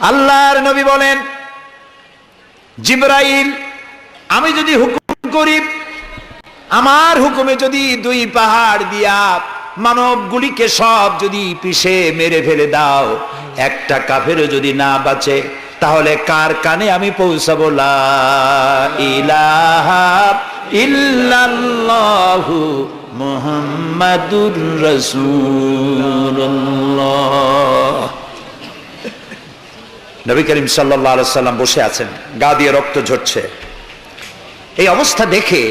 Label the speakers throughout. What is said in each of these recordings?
Speaker 1: আল্লাহর নবী বলেন, জিব্রাইল, আমি যদি হুকুম করি, আমার হুকুমে যদি দুই পাহাড় দিয়া মানবগুলিকে সব যদি পিষে মেরে ফেলে দাও, একটা কাফেরও যদি না বাঁচে, তাহলে কার কানে আমি পৌঁছাবো? ইল্লাল্লাহু মুহাম্মাদুর রাসূলুল্লাহ। নবী করিম সাল্লাম বসে আছেন, গা দিয়ে রক্ত ঝরছে। এই অবস্থা দেখে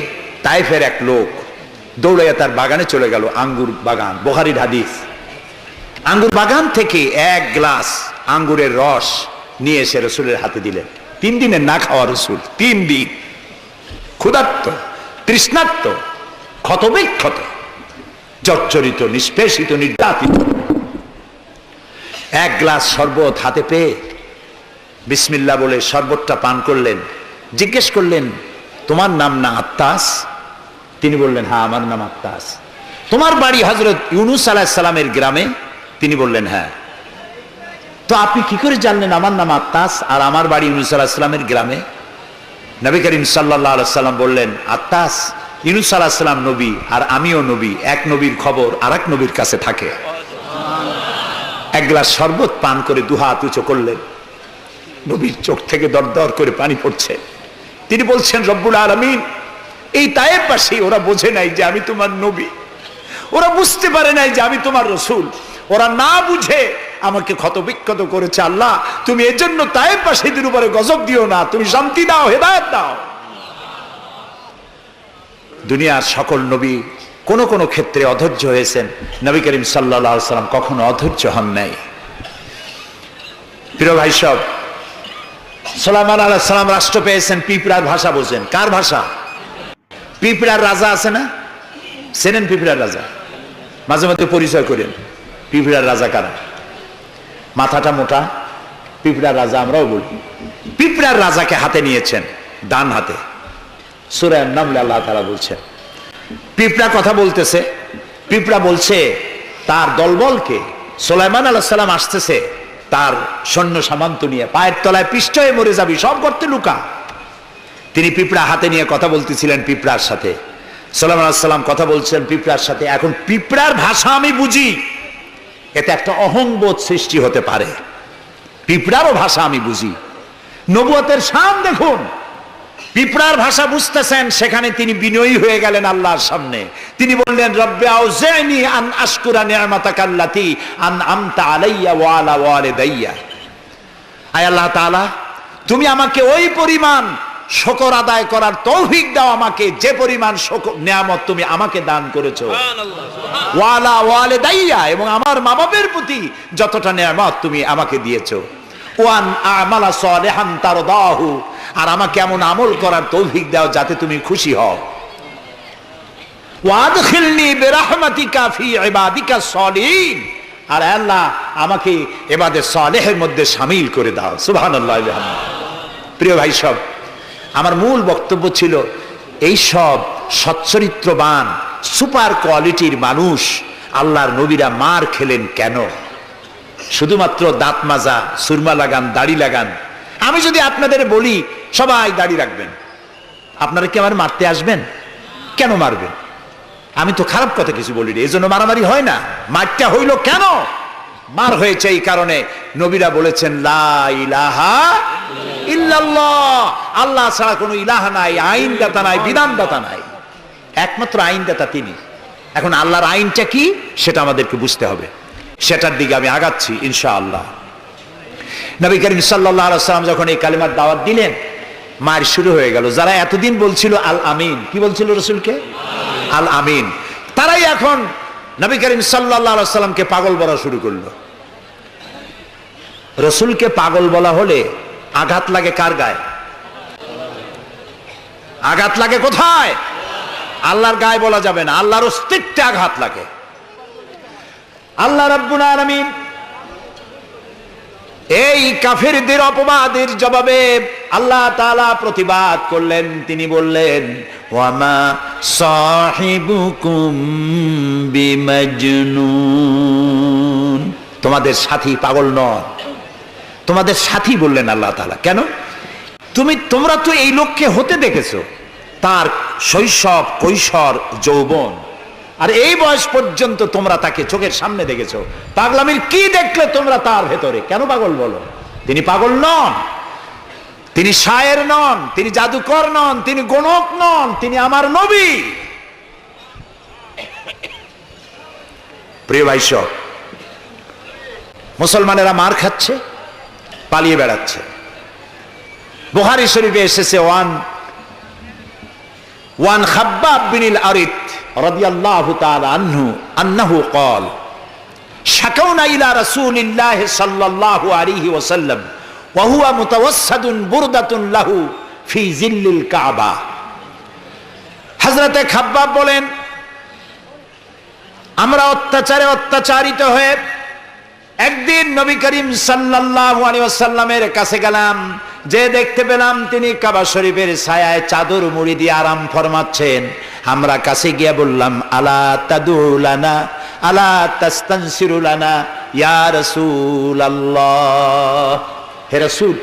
Speaker 1: তাইফের এক লোক দৌড়াইয়া তার বাগানে চলে গেল, আঙ্গুর বাগান বোহারির হাদিস। আঙ্গুর বাগান থেকে এক গ্লাস আঙ্গুরের রস নিয়ে এসে রসুলের হাতে দিলেন। তিন দিনের না খাওয়া রসুল, তিন দিন। ক্ষুধার্ত, তৃষ্ণার্ত, ক্ষতবিক্ষত, জর্জরিত, নিষ্পেষিত, নির্যাতিত। এক গ্লাস শরবত হাতে পেয়ে বিসমিল্লা বলে শরবতটা পান করলেন, জিজ্ঞেস করলেন, তোমার নাম না আত্মাস তিনি বললেন হ্যাঁ আমার নাম আত্মাস তোমার বাড়ি হজরত ইউনুস আলাহ সালামের গ্রামে? তিনি বললেন হ্যাঁ। তো আপনি কি করে জানলেন আমার নাম আত্মাস আর আমার বাড়ি ইউনুস আলাহ সালামের গ্রামে? নবী করিম সাল্লাহ সাল্লাম বললেন আত্মাস ইউনুস আলাহ সাল্লাম নবী আর আমিও নবী, এক নবীর খবর আর এক নবীর কাছে থাকে। এক গ্লাস শরবত পান করে দুহাত উঁচু করলেন। নবীর চোখ থেকে দরদর করে পানি পড়ছে। তিনি বলছেন, রব্বুল আলমিন, এই তায়ের পাশে ওরা বোঝে নাই যে আমি তোমার নবী। ওরা বুঝতে পারে নাই যে আমি তোমার রসুল। ওরা না বুঝে আমাকে ক্ষত বিক্ষত করেছে আল্লাহ। তুমি এজন্য তায়ের পাশে এদের উপরে গজব দিও না। তুমি শান্তি দাও, হেদায়ত দাও। দুনিয়ার সকল নবী কোন কোন ক্ষেত্রে অধৈর্য হয়েছেন। নবী করিম সাল্লা সাল্লাম কখনো অধৈর্য হন নাই। প্রিয় ভাই সব সালামান আল্লাহ সালাম রাষ্ট্র পেয়েছেন, পিঁপড়ার ভাষা বোঝেন। কার ভাষা? পিঁপড়ার রাজা আছে না? সেনেন পিঁপড়ার রাজা? মাঝে মাঝে পরিচয় করেন, পিঁপড়ার রাজা কারা? মাথাটা মোটা, পিঁপড়ার রাজা আমরাও বলি। পিঁপড়ার রাজাকে হাতে নিয়েছেন, ডান হাতে। সুরায় নাম আল্লাহ তারা বলছেন, পিঁপড়া কথা বলতেছে, পিঁপড়া বলছে, তার দলবলকে সোলাইমান আল্লাহ সাল্লাম আসতেছে তার সৈন্য সামান্ত নিয়ে পায়ের তলায় পৃষ্ঠয়ে মরে যাবি, সব করতে লুকা। তিনি পিঁপড়া হাতে নিয়ে কথা বলতেছিলেন পিঁপড়ার সাথে। সাল্লাম সাল্লাম কথা বলছিলেন পিঁপড়ার সাথে। এখন পিঁপড়ার ভাষা আমি বুঝি। এতে একটা অহংবোধ সৃষ্টি হতে পারে। পিঁপড়ারও ভাষা আমি বুঝি। নবুয়তের শান দেখুন। পিঁপড়ার ভাষা বুঝতেছেন সেখানে তিনি বিনয়ী হয়ে গেলেন আল্লাহর সামনে। তিনি বললেন রব্বে আউজাইনি আন আশকুরা নিয়ামাতাকাল্লাতি আন আমতা আলাইয়া ওয়ালা ওয়ালিদাইয়া। আয় আল্লাহ তাআলা তুমি আমাকে ওই পরিমাণ শকর আদায় করার তৌফিক দাও আমাকে যে পরিমাণ শকর নিয়ামত তুমি আমাকে দান করেছ। ওয়ালা ওয়ালে ওয়ালিদাইয়া এবং আমার মা বাবার প্রতি যতটা নিয়ামত তুমি আমাকে দিয়েছ। ওয়ান আমালা সালেহান তারদাহু। আর আমাকে এমন আমল করার তৌফিক দাও যাতে তুমি খুশি হও। ওয়াদখিলনি ফি ইবাদিকা আর আল্লাহ, আমাকে মধ্যে শামিল করে দাও। সুবহানাল্লাহ প্রিয় ভাই সব, আমার মূল বক্তব্য ছিল, এই সব সচ্চরিত্রবান, সুপার কোয়ালিটির মানুষ আল্লাহর নবীরা মার খেলেন কেন? শুধুমাত্র দাঁত মাজা, সুরমা লাগান, দাড়ি লাগান। আমি যদি আপনাদের বলি, সবাই দাড়ি রাখবেন। আপনারা কি আমার মারতে আসবেন? কেন মারবেন? আমি তো খারাপ কথা কিছু বলি এই জন্য মারামারি হয় না। মারটা হইল কেন? মার হয়েছে এই কারণে নবীরা বলেছেন, লা ইলাহা ইল্লাল্লাহ। আল্লাহ ছাড়া কোনো ইলাহা নাই, আইনদাতা নাই, বিধানদাতা নাই। একমাত্র আইনদাতা তিনি। এখন আল্লাহর আইনটা কি? সেটা আমাদেরকে বুঝতে হবে। সেটার দিকে আমি আগাচ্ছি, ইনশাআল্লাহ। নবী করিম সাল্লাহ সাল্লাম যখন এই কালিমার দাওয়াত দিলেন মার শুরু হয়ে গেল। যারা এতদিন বলছিল আল আমিন, কি বলছিল রসুলকে? আল আমিন। তারাই এখন নবী করিম সাল্লাহ সাল্লামকে পাগল বলা শুরু করল। রসুলকে পাগল বলা হলে আঘাত লাগে কার গায়ে? আঘাত লাগে কোথায়? আল্লাহর গায়ে বলা যাবে না। আল্লাহর অস্তিত্বে আঘাত লাগে। আল্লাহ রাব্বুল আলামিন এই কাফেরদের অপবাদের জবাবে আল্লাহ তাআলা প্রতিবাদ করলেন। তিনি বললেন, ওয়ামা সাহিবুকুম বিমাজনুন। তোমাদের সাথী পাগল নয়। তোমাদের সাথী বললেন আল্লাহ তাআলা। কেন? তুমি, তোমরা তো এই লোককে হতে দেখেছ। তার শৈশব, কৈশোর, যৌবন। আর এই বয়স পর্যন্ত তোমরা তাকে চোখের সামনে দেখেছ। পাগলামির কি দেখলে তোমরা তার ভেতরে? কেন পাগল বলো? তিনি পাগল নন। তিনি শায়ের নন, তিনি জাদুকর নন, তিনি গণক নন, তিনি আমার নবী। প্রিয় ভাইসব মুসলমানেরা মার খাচ্ছে, পালিয়ে বেড়াচ্ছে। বুহারি শরীফে এসেছে, ওয়ান ওয়ান খাব্বা বিনিল আরিত রদিয়াল্লাহ আনহু বলেন, আমরা অত্যাচারে অত্যাচারিত হয়ে একদিন নবী করিম সাল্লাল্লাহু আলাইহি ওয়াসাল্লামের কাছে গেলাম যে দেখতে পেলাম তিনি কাবা শরীফের ছায়ায় চাদর মুড়ি দিয়ে আরাম ফরমাচ্ছেন। আমরা কাছে গিয়া বললাম, আলা তাদুলানা আলা তাস্তানসিরুলানা ইয়া রাসূলুল্লাহ। হে রাসূল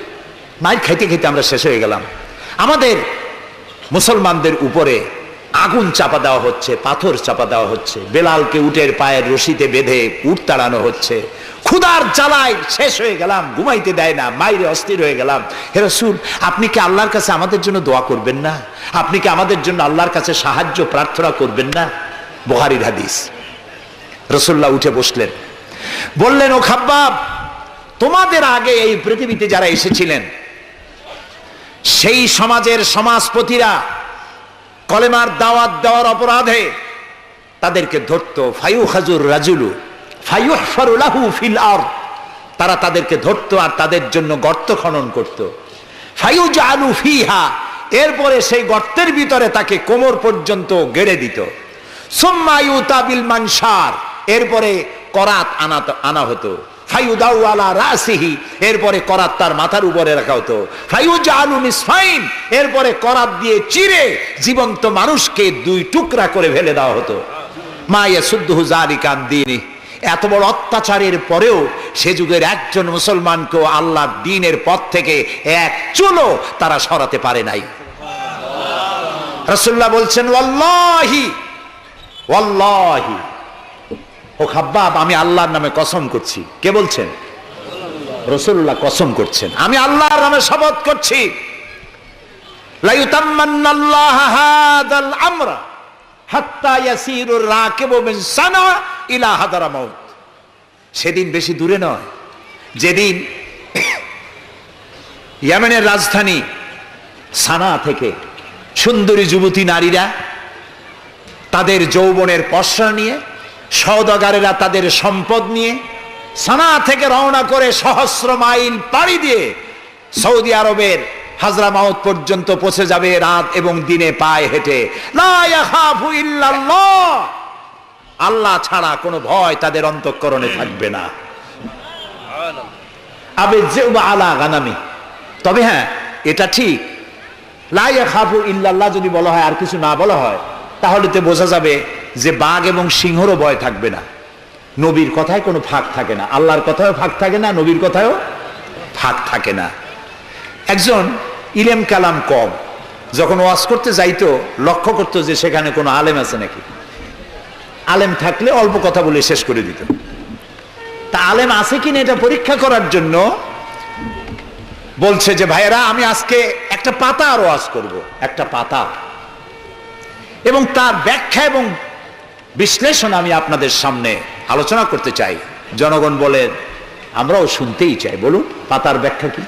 Speaker 1: মাইক খাইতে খাইতে আমরা শেষ হয়ে গেলাম। আমাদের মুসলমানদের উপরে আগুন চাপা দেওয়া হচ্ছে, পাথর চাপা দেওয়া হচ্ছে, বেলালকে উটের পায়ের রশিতে বেঁধে উট তাড়ানো হচ্ছে। ক্ষুদার জ্বালায় শেষ হয়ে গেলাম, ঘুমাইতে দেয় না, মাইরে অস্থির হয়ে গেলাম। হে রসুল, আপনি কি আল্লাহর কাছে আমাদের জন্য দোয়া করবেন না? আপনি কি আমাদের জন্য আল্লাহর কাছে সাহায্য, প্রার্থনা করবেন না? বহারির হাদিস। রসুল্লাহ উঠে বসলেন। বললেন, ও খাব্বাব, তোমাদের আগে এই পৃথিবীতে যারা এসেছিলেন, সেই সমাজের সমাজপতিরা কলেমার দাওয়াত দেওয়ার অপরাধে তাদেরকে ধরত, ফায়ু হাজুর রাজুলু, ফায়ু ফরুলাহু ফিল আর তারা তাদেরকে ধরত আর তাদের জন্য গর্ত খনন করত। ফায়ু জালু ফিহা, এরপরে সেই গর্তের ভিতরে তাকে কোমর পর্যন্ত গেড়ে দিত। সোম্মায়ু তাবিল মানসার এরপরে করাত আনা আনা হতো। ফাইউদাউ আলা রাসিহি, এরপরে করাত তার মাথার উপরে রাখা হতো ফাইউজ আলু মিসফাইন, এরপরে করাত দিয়ে চিরে জীবন্ত মানুষকে দুই টুকরা করে ফেলে দেওয়া হতো। মায়ে সুদ্দুহু জালিকান দিনী এত বড় অত্যাচারের পরেও সে যুগের একজন মুসলমানকেও আল্লাহ দিনের পথ থেকে এক চুলো তারা সরাতে পারে নাই। রসুল্লাহ বলছেন, ওয়াল্লাহি ওয়াল্লাহি। ও খাব্বাব, আমি আল্লাহর নামে কসম করছি। কে বলছেন? রসুল্লাহ কসম করছেন। আমি আল্লাহর নামে শপথ করছি। সেদিন বেশি দূরে নয়। যেদিন ইয়েমেনের রাজধানী সানা থেকে সুন্দরী যুবতী নারীরা তাদের যৌবনের পশ্রা নিয়ে সৌদাগারেরা তাদের সম্পদ নিয়ে সানা থেকে রওনা করে সহস্র মাইল পাড়ি দিয়ে সৌদি আরবের হাজরা মাউত পর্যন্ত পৌঁছে যাবে রাত এবং দিনে পায়ে হেঁটে। আল্লাহ ছাড়া কোনো ভয় তাদের অন্তঃকরণে থাকবে না। আবে আলা গানামি। তবে হ্যাঁ এটা ঠিক। লাইয়া খাফু ইল্লাল্লাহ যদি বলা হয়, আর কিছু না বলা হয় তাহলে তো বোঝা যাবে যে বাঘ এবং সিংহরও ভয় থাকবে না। নবীর কথায় কোনো ফাঁক থাকে না। আল্লাহর কথায়ও ফাঁক থাকে না, নবীর কথায়ও ফাঁক থাকে না। একজন ইলেম কালাম কম, যখন ওয়াজ করতে যাইতো, লক্ষ্য করতো যে সেখানে কোনো আলেম আছে নাকি। আলেম থাকলে অল্প কথা বলে শেষ করে দিত। তা আলেম আছে কিনা এটা পরীক্ষা করার জন্য বলছে যে, ভাইয়েরা, আমি আজকে একটা পাতা আর ওয়াজ করব। একটা পাতা। এবং তার ব্যাখ্যা এবং বিশ্লেষণ আমি আপনাদের সামনে আলোচনা করতে চাই। জনগণ বলেন আমরাও শুনতেই চাই। বলুন, পাতার ব্যাখ্যা কি?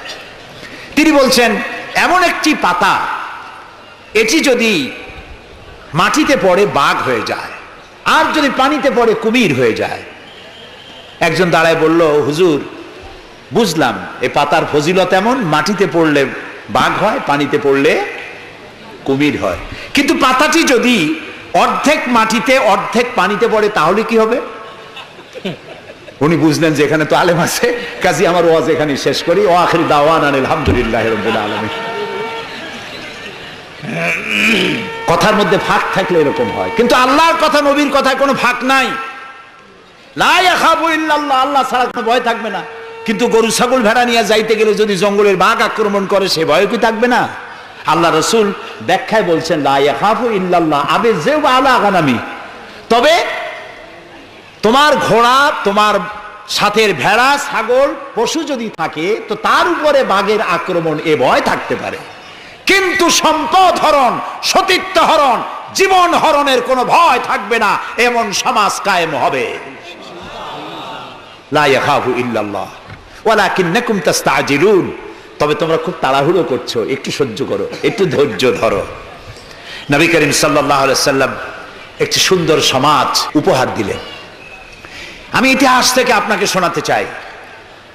Speaker 1: তিনি বলছেন, এমন একটি পাতা, এটি যদি মাটিতে পড়ে বাঘ হয়ে যায়, আর যদি পানিতে পড়ে কুমির হয়ে যায়। একজন দাঁড়ায় বলল, হুজুর, বুঝলাম, এ পাতার ফজিলত এমন, মাটিতে পড়লে বাঘ হয়, পানিতে পড়লে কুমির হয়। কিন্তু পাতাটি যদি অর্ধেক মাটিতে, অর্ধেক পানিতে পড়ে, তাহলে কি হবে? উনি বুঝলেন যে এখানে তো আলেম আছে। কাজী, আমার ওয়াজ এখানে শেষ করি। ও আখরি দাওয়ান আলহামদুলিল্লাহ আলমী কথার মধ্যে ফাঁক থাকলে এরকম হয়। কিন্তু আল্লাহর কথা, নবীর কথায় কোনো ফাঁক নাই। আল্লাহ ছাড়া কোনো ভয় থাকবে না। কিন্তু গরু, ছাগল, ভেড়া নিয়ে যাইতে গেলে যদি জঙ্গলের বাঘ আক্রমণ করে, সে ভয় কি থাকবে না? আল্লাহ রসুল ব্যাখ্যায় বলছেন আবে যে আলা আগানামি তবে তোমার ঘোড়া, তোমার সাথের ভেড়া, ছাগল, পশু যদি থাকে, তো তার উপরে বাঘের আক্রমণ এ ভয় থাকতে পারে। কিন্তু সম্পদ হরণ, সতীত্ব হরণ, জীবন হরণের কোনো ভয় থাকবে না, এমন সমাজ কায়েম হবে। লা ইয়াখাফু ইল্লাল্লাহ, ওয়ালাকিন্নাকুম তাস্তাজিলুন তবে তোমরা খুব তাড়াহুড়ো করছ, একটু সহ্য করো, একটু ধৈর্য ধরো। নবী করিম আলাইহি সাল্লাম একটি সুন্দর সমাজ উপহার দিলেন। আমি ইতিহাস থেকে আপনাকে শোনাতে চাই।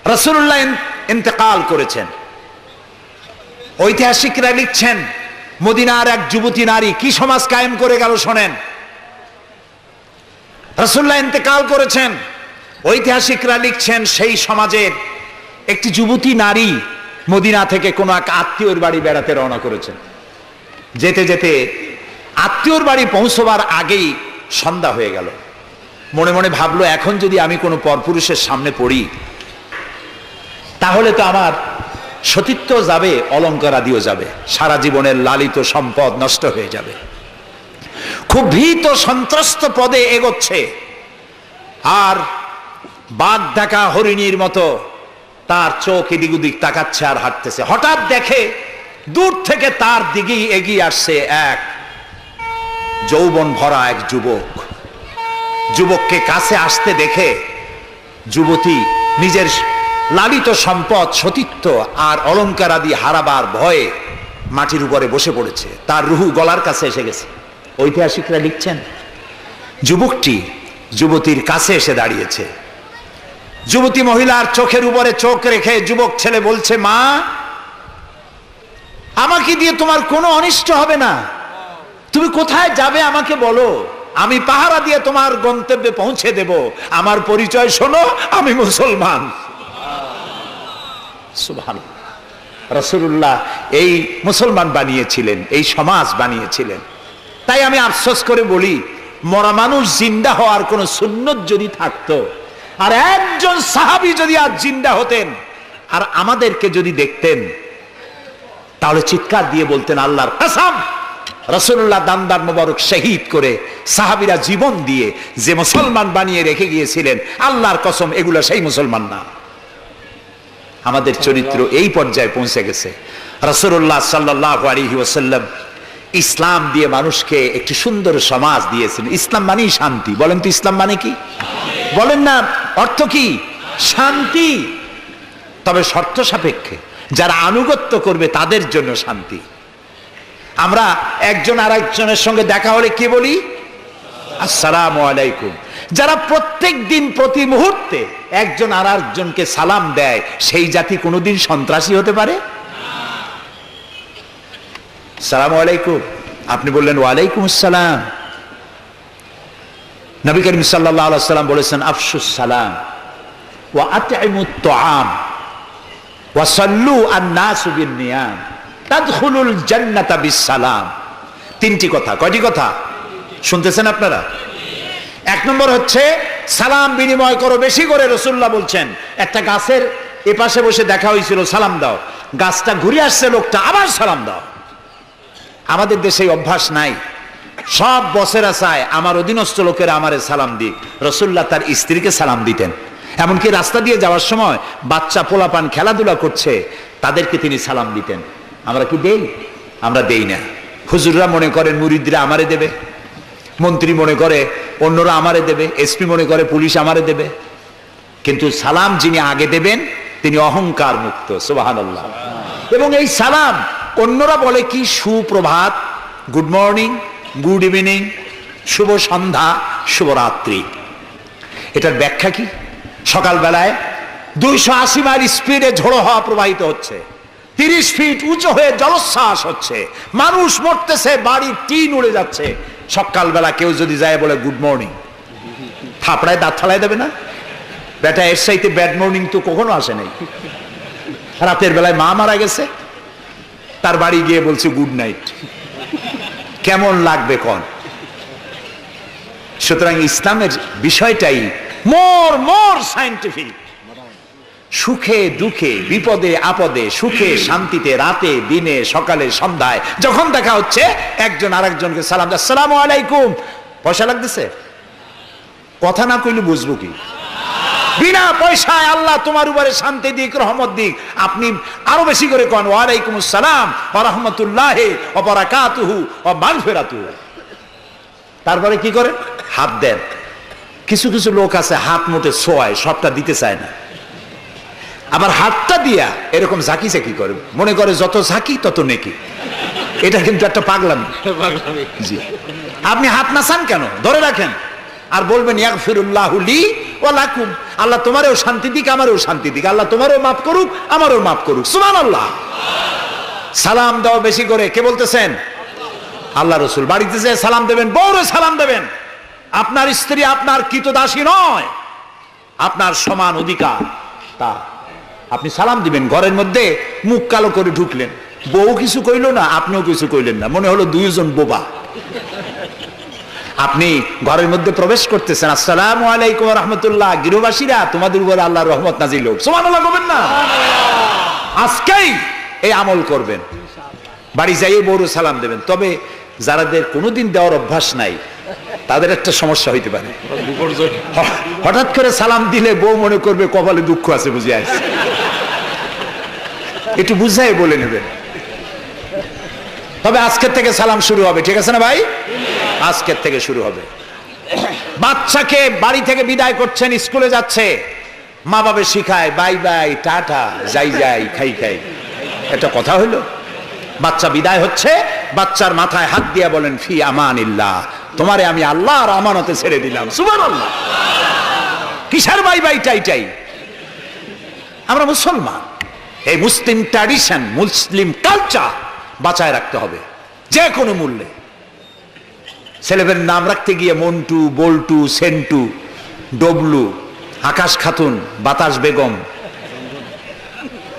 Speaker 1: রসুল্লাহ ইন্তেকাল করেছেন। ঐতিহাসিকরা লিখছেন, মদিনার এক যুবতী নারী কি সমাজ কায়েম করে গেল শোনেন। রসুল্লাহ ইন্তেকাল করেছেন। ঐতিহাসিকরা লিখছেন, সেই সমাজের একটি যুবতী নারী মদিনা থেকে কোনো এক আত্মীয়র বাড়ি বেড়াতে রওনা করেছেন। যেতে যেতে আত্মীয়র বাড়ি পৌঁছবার আগেই সন্ধ্যা হয়ে গেল। মনে মনে ভাবলো, এখন যদি আমি কোনো পরপুরুষের সামনে পড়ি, তাহলে তো আমার সতীত্ব যাবে, অলঙ্কারাদিও যাবে। সারা জীবনের লালিত সম্পদ নষ্ট হয়ে যাবে। খুব ভীত সন্ত্রস্ত পদে এগোচ্ছে। আর বাঘ দেখা হরিণীর মতো তার চোখ এদিক ওদিক তাকাচ্ছে আর হাঁটতেছে। হঠাৎ দেখে দূর থেকে তার দিকেই এগিয়ে আসছে এক যৌবন ভরা এক যুবক। যুবককে কাছে আসতে দেখে যুবতী নিজের লালিত সম্পদ, সতীত্ব আর অলঙ্কার আদি হারাবার ভয়ে মাটির উপরে বসে পড়েছে। তার রুহু গলার কাছে এসে গেছে। ঐতিহাসিকরা লিখছেন, যুবকটি যুবতীর কাছে এসে দাঁড়িয়েছে। যুবতী মহিলার চোখের উপরে চোখ রেখে যুবক ছেলে বলছে, মা, আমাকে দিয়ে তোমার কোনো অনিষ্ট হবে না। তুমি কোথায় যাবে আমাকে বলো। আমি পাহারা দিয়ে তোমার গন্তব্যে পৌঁছে দেব। আমার পরিচয় শোনো, আমি মুসলমান। রাসূলুল্লাহ এই মুসলমান বানিয়েছিলেন, এই সমাজ বানিয়েছিলেন। তাই আমি আফসোস করে বলি, মরা মানুষ জিন্দা হওয়ার কোন সুন্নত যদি থাকতো আর একজন সাহাবী যদি আজ জিন্দা হতেন, আর আমাদেরকে যদি দেখতেন, তাহলে চিৎকার দিয়ে বলতেন, আল্লাহর কাসাম রসুল্লাহ দান্দার মোবারক শহীদ করে সাহাবিরা জীবন দিয়ে যে মুসলমান বানিয়ে রেখে গিয়েছিলেন, আল্লাহর কসম, এগুলো সেই মুসলমান না। আমাদের চরিত্র এই পর্যায়ে পৌঁছে গেছে। রসুল্লাহ সাল্লাহ আলহি ওসাল্লাম ইসলাম দিয়ে মানুষকে একটি সুন্দর সমাজ দিয়েছেন। ইসলাম মানেই শান্তি। বলেন তো ইসলাম মানে কি? বলেন না অর্থ কি? শান্তি। তবে শর্ত সাপেক্ষে যারা আনুগত্য করবে তাদের জন্য শান্তি। আমরা একজন আর একজনের সঙ্গে দেখা হলে কি বলি? আসসালাম আলাইকুম। যারা প্রত্যেক দিন প্রতি মুহূর্তে একজন আর একজনকে সালাম দেয়, সেই জাতি কোনোদিন সন্ত্রাসী হতে পারে? সালাম আলাইকুম। আপনি বললেন, ওয়ালাইকুম আসসালাম। নবী করিম সাল্লাহ সাল্লাম বলেছেন আফসুস সালাম ওয়া আতইমুত তুআম ওয়া সাল্লু আন-নাসু বিন-নিয়াম। তাদখুলুল জান্নাতা বিস-সালাম। তিনটি কথা। কয়টি কথা? শুনতেছেন আপনারা? এক নম্বর হচ্ছে, সালাম বিনিময় করো, বেশি করে রসুল্লাহ বলছেন। একটা গাছের এপাশে বসে দেখা হয়েছিল, সালাম দাও। গাছটা ঘুরে আসছে, লোকটা আবার সালাম দাও। আমাদের দেশে অভ্যাস নাই। সব বসেরা চায়, আমার অধীনস্থ লোকেরা আমারে সালাম দিক। রসুল্লাহ তার স্ত্রীকে সালাম দিতেন। এমনকি রাস্তা দিয়ে যাওয়ার সময় বাচ্চা পোলাপান খেলাধুলা করছে, তাদেরকে তিনি সালাম দিতেন। আমরা কি দেই? আমরা দেই না। হুজুররা মনে করেন মুরিদরা আমারে দেবে। মন্ত্রী মনে করে অন্যরা আমারে দেবে। এসপি মনে করে পুলিশ আমারে দেবে। কিন্তু সালাম যিনি আগে দেবেন, তিনি অহংকার মুক্ত সুবাহান এবং এই সালাম অন্যরা বলে কি? সুপ্রভাত, গুড মর্নিং গুড ইভিনিং, শুভ সন্ধ্যা শুভরাত্রি এটার ব্যাখ্যা কি? সকালবেলায় দুইশো আশি মাইল স্পিডে ঝোড়ো হওয়া প্রবাহিত হচ্ছে। তিরিশ ফিট উঁচু হয়ে জলোচ্ছ্বাস হচ্ছে। মানুষ মরতেছে, বাড়ির টিন উড়ে যাচ্ছে। সকালবেলা কেউ যদি যায় বলে, গুড মর্নিং। থাপড়ায় দাঁত ফালাই দেবে না? বেটা, এর সাইতে ব্যাড মর্নিং তো কখনো আসে নাই। রাতের বেলায় মা মারা গেছে। তার বাড়ি গিয়ে বলছে, গুড নাইট। কেমন লাগবে কন? সুতরাং ইসলামের বিষয়টাই মোর মোর সাইন্টিফিক। সুখে, দুঃখে, বিপদে, আপদে, সুখে, শান্তিতে, রাতে, দিনে, সকালে, সন্ধ্যায়, যখন দেখা হচ্ছে, একজন আরেকজনকে সালাম আসসালামু আলাইকুম। পয়সা লাগতেছে? কথা না কইলে বুঝব কি? বিনা পয়সায় আল্লাহ তোমার উপরে শান্তি দিক রহমত দিক। আপনি আরও বেশি করে কন ওয়ালাইকুম আসসালাম ওয়া রাহমাতুল্লাহি ওয়া বারাকাতুহু ওয়া মাগফিরাতুহু তারপরে কি করে হাত দেন। কিছু কিছু লোক আছে হাত মুঠে ছোঁয়ায় সবটা দিতে চায় না। আবার হাতটা দিয়া এরকম ঝাঁকি ঝাঁকি করে। মনে করে যত ঝাঁকি তত নেকি। এটা কিন্তু একটা পাগলামি। জি। আপনি হাত না চান কেন? ধরে রাখেন। আর বলবেন আল্লাহ তোমারও শান্তি দিক, আমারও শান্তি দিক। আল্লাহ তোমারও মাফ করুক, আমারও মাফ করুক। সুবহানাল্লাহ। সালাম দাও বেশি করে। কে বলতেছেন? আল্লাহ রসুল। বাড়িতে যে সালাম দেবেন বউরে সালাম দেবেন। আপনার স্ত্রী আপনার কৃতদাসী নয়, আপনার সমান অধিকার তা। আপনি সালাম দিবেন, ঘরের মধ্যে মুখ কালো করে ঢুকলেন। বউ কিছু কইল না, আপনিও কিছু কইলেন না। মনে হলো দুইজন বোবা। আপনি ঘরের মধ্যে প্রবেশ করতেছেন আসসালামু আলাইকুম রহমতুল্লাহ। গৃহবাসীরা তোমাদের উপর আল্লাহ রহমত নাজিল হোক। সুবহানাল্লাহ করবেন না? আজকেই এই আমল করবেন। বাড়ি যাইয়ে বড় সালাম দেবেন। তবে যারাদের কোনোদিন দেওয়ার অভ্যাস নাই তাদের একটা সমস্যা হইতে পারে। হঠাৎ করে সালাম দিলে বউ মনে করবে কপালে দুঃখ আছে বুঝে আসছে একটু বুঝাই বলে নেবেন। তবে আজকের থেকে সালাম শুরু হবে ঠিক আছে না ভাই? আজকের থেকে শুরু হবে। বাচ্চাকে বাড়ি থেকে বিদায় করছেন, স্কুলে যাচ্ছে। মা বাবা শিখায়, বাই বাই, টাটা, যাই যাই, খাই খাই। একটা কথা হইল, বাচ্চা বিদায় হচ্ছে, বাচ্চার মাথায় হাত দিয়া বলেন, ফি আমানিল্লাহ, তোমারে আমি আল্লাহর আমানতে ছেড়ে দিলাম। সুবহানাল্লাহ। কিসের বাই বাই, টাই টাই? আমরা মুসলমান। এই মুসলিম ট্র্যাডিশন মুসলিম কালচার বাঁচায় রাখতে হবে যে কোনো মূল্যে। ছেলেদের নাম রাখতে গিয়ে মন্টু, বল্টু, সেন্টু, ডবলু, আকাশ খাতুন, বাতাস বেগম।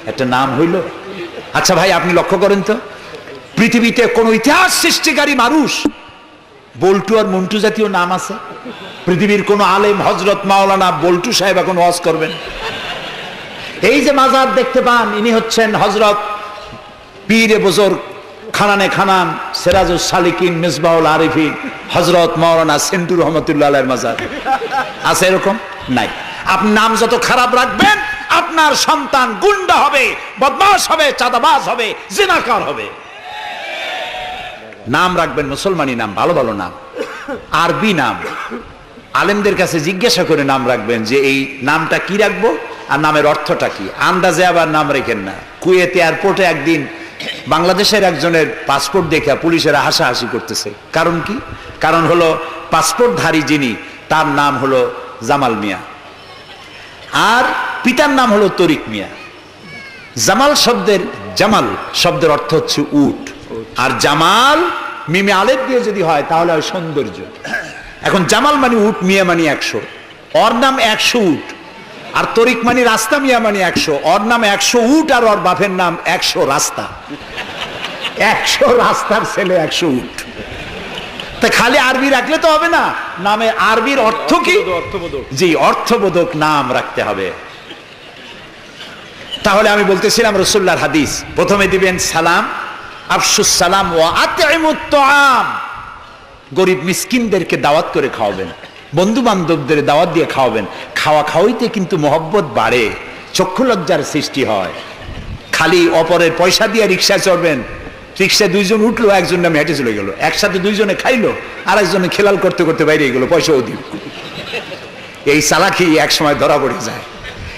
Speaker 1: একটা নাম হইল। আচ্ছা ভাই, আপনি লক্ষ্য করেন তো, পৃথিবীতে কোন ইতিহাস সৃষ্টিকারী মানুষ, বল্টু আর মন্টু জাতীয় নাম আছে? পৃথিবীর কোন আলেম হজরত মাওলানা বল্টু সাহেব এখন ওয়াজ করবেন। এই যে মাজার দেখতে পান, ইনি হচ্ছেন হজরত পীরে বুজুর্গ খানানে খানান সেরাজুল সালিকিন মিসবাউল আরিফিন হজরত মাওলানা সেন্টু রহমতুল্লাহ মাজার। আছে এরকম? নাই। আপনি নাম যত খারাপ রাখবেন, আপনার সন্তান গুন্ডা হবে বদমাস হবে, চাঁদাবাজ হবে, জিনাকার হবে। নাম রাখবেন মুসলমানি নাম, ভালো ভালো নাম। আরবি নাম। আলেমদের কাছে জিজ্ঞাসা করে নাম রাখবেন যে এই নামটা কি রাখব আর নামের অর্থটা কি? আন্দাজে আবার নাম রেখেন না। কুয়েতে এয়ারপোর্টে একদিন বাংলাদেশের একজনের পাসপোর্ট দেখে পুলিশেরা হাসাহাসি করতেছে। কারণ কি? কারণ হলো পাসপোর্টধারী যিনি, তার নাম হলো জামাল মিয়া। আর পিতার নাম হলো তরিক মিয়া। জামাল শব্দের জামাল শব্দের অর্থ হচ্ছে উট। আর জামাল মিমে আলেপ দিয়ে যদি হয়, তাহলে হয় সৌন্দর্য। এখন জামাল মানে উট, মিয়া মানে একশো। ওর নাম একশো উট। আর তরিক মানে রাস্তা মিয়া মানে একশো। ওর নাম একশো উট আর ওর বাপের নাম একশো রাস্তা। একশো রাস্তার ছেলে একশো উট। তা খালি আরবি রাখলে তো হবে না। নামে আরবির অর্থ কি? জি অর্থবোধক নাম রাখতে হবে। তাহলে আমি বলতেছিলাম রসুল্লাহর হাদিস। প্রথমে দিবেন সালাম আফসুস সালাম ও আম গরিব মিসকিনদেরকে দাওয়াত করে খাওয়াবেন। বন্ধু বান্ধবদের দাওয়াত দিয়ে খাওয়াবেন। খাওয়া খাওয়াইতে কিন্তু মহব্বত বাড়ে, চক্ষু লজ্জার সৃষ্টি হয়। খালি অপরের পয়সা দিয়ে রিক্সায় চড়বেন, রিক্সায় দুইজন উঠল, একজন নামে হেঁটে চলে গেল। একসাথে দুইজনে খাইলো আর একজনে খেলাল করতে করতে বাইরে গেলো, পয়সাও দিল। এই চালাকি এক সময় ধরা পড়ে যায়।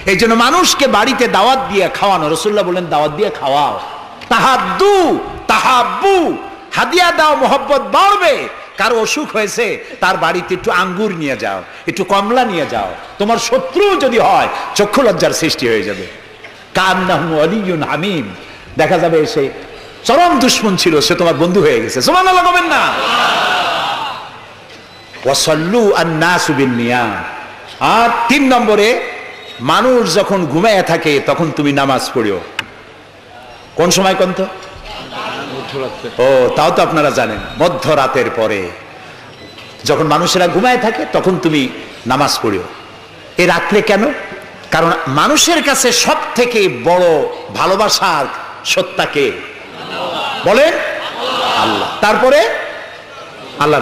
Speaker 1: এই জন্য মানুষকে বাড়িতে দাওয়াত দিয়ে খাওয়ানো রসুল্লাহ বলেন, দাওয়াত দিয়ে খাওয়াও। তাহাদ্দু তাহাবু হাদিয়া দাও, মোহব্বত বাড়বে। কারও অসুখ হয়েছে, তার বাড়িতে একটু আঙ্গুর নিয়ে যাও, একটু কমলা নিয়ে যাও। তোমার শত্রু যদি হয়, চক্ষু লজ্জার সৃষ্টি হয়ে যাবে। কান্নাহু আলিয়ুন হামিম। দেখা যাবে সে চরম দুশ্মন ছিল, সে তোমার বন্ধু হয়ে গেছে। সমান লাগাবেন না? ওয়াসাল্লু আন্নাসু বিন নিয়াম আর তিন নম্বরে, মানুষ যখন ঘুমায় থাকে, তখন তুমি নামাজ পড়িও। কোন সময় কোন তো ও, তাও তো আপনারা জানেন, মধ্যরাতের পরে যখন মানুষেরা ঘুমায় থাকে, তখন তুমি নামাজ পড়িও। এ রাখলে কেন? কারণ মানুষের কাছে সব থেকে বড় ভালোবাসার সত্তাকে বলেন? আল্লাহ। তারপরে আল্লাহ